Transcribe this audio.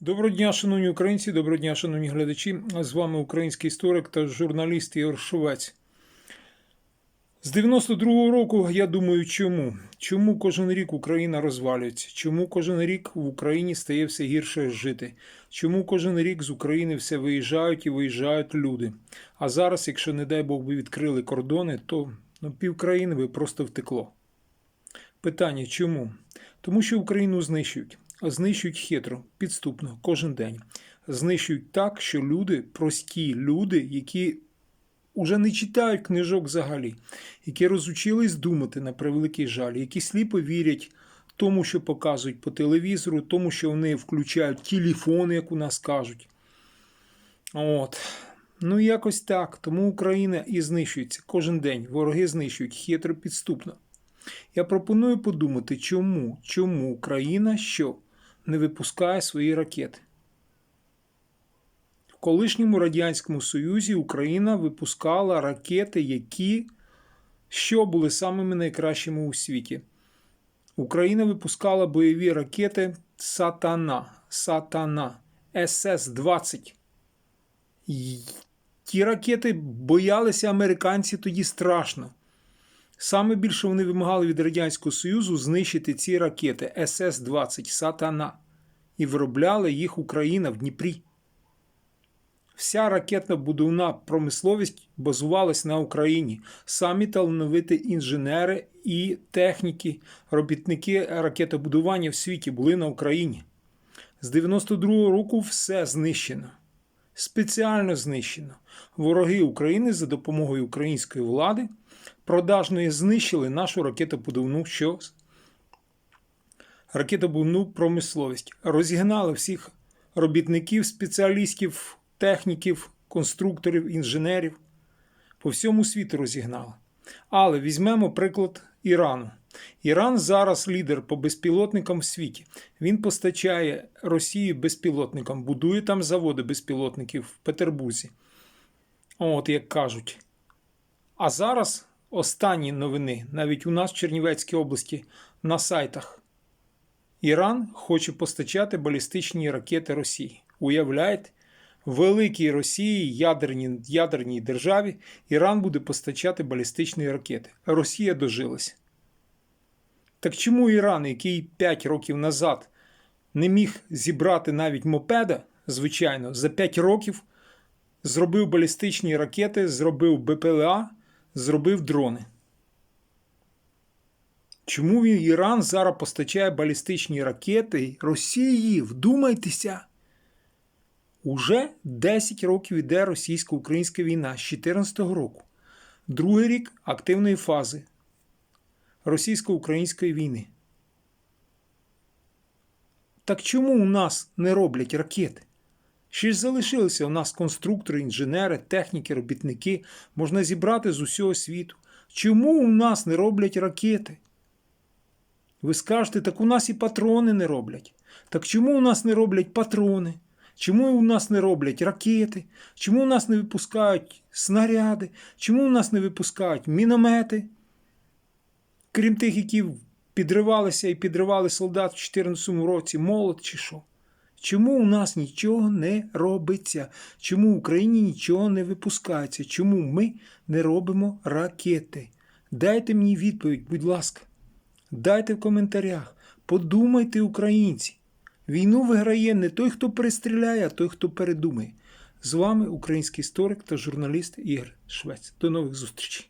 Доброго дня, шановні українці, доброго дня, шановні глядачі. З вами український історик та журналіст Ігор Шовець. З 92-го року я думаю, чому? Чому кожен рік Україна розвалюється? Чому кожен рік в Україні стає все гірше жити? Чому кожен рік з України все виїжджають і виїжджають люди? А зараз, якщо, не дай Бог, би відкрили кордони, то ну, пів би просто втекло. Питання чому? Тому що Україну знищують. Знищують хитро, підступно, кожен день. Знищують так, що люди, прості люди, які уже не читають книжок взагалі, які розучились думати на превеликий жаль, які сліпо вірять тому, що показують по телевізору, тому, що вони включають телефони, як у нас кажуть. От. Ну, якось так. Тому Україна і знищується кожен день. Вороги знищують хитро підступно. Я пропоную подумати, чому, чому Україна що не випускає свої ракети. В колишньому Радянському Союзі Україна випускала ракети, які що були самими найкращими у світі. Україна випускала бойові ракети Сатана. Сатана СС-20. Ті ракети боялися американці тоді страшно. Саме більше вони вимагали від Радянського Союзу знищити ці ракети СС-20 Сатана і виробляла їх Україна в Дніпрі. Вся ракетна будівна промисловість базувалась на Україні. Самі талановиті інженери і техніки, робітники ракетобудування в світі були на Україні. З 92-го року все знищено. Спеціально знищено. Вороги України за допомогою української влади продажної знищили нашу ракетобудівну що ракетобудівну промисловість. Розігнали всіх робітників, спеціалістів, техніків, конструкторів, інженерів. По всьому світу розігнали. Але візьмемо приклад Ірану. Іран зараз лідер по безпілотникам в світі. Він постачає Росії безпілотникам, будує там заводи безпілотників в Петербурзі. От як кажуть. А зараз останні новини, навіть у нас в Чернівецькій області, на сайтах. Іран хоче постачати балістичні ракети Росії. Уявляєте? Великій Росії, ядерній, ядерній державі, Іран буде постачати балістичні ракети. Росія дожилась. Так чому Іран, який 5 років назад не міг зібрати навіть мопеда, звичайно, за 5 років зробив балістичні ракети, зробив БПЛА, зробив дрони? Чому Іран зараз постачає балістичні ракети Росії? Вдумайтеся! Уже 10 років іде російсько-українська війна з 2014 року. Другий рік активної фази російсько-української війни. Так чому у нас не роблять ракети? Ще ж залишилися у нас конструктори, інженери, техніки, робітники, можна зібрати з усього світу. Чому у нас не роблять ракети? Ви скажете, так у нас і патрони не роблять. Так чому у нас не роблять патрони? Чому у нас не роблять ракети? Чому у нас не випускають снаряди? Чому у нас не випускають міномети? Крім тих, які підривалися і підривали солдат в 2014 році, молот чи що? Чому у нас нічого не робиться? Чому в Україні нічого не випускається? Чому ми не робимо ракети? Дайте мені відповідь, будь ласка. Дайте в коментарях. Подумайте, українці. Війну виграє не той, хто перестріляє, а той, хто передумає. З вами український історик та журналіст Ігор Швець. До нових зустрічей.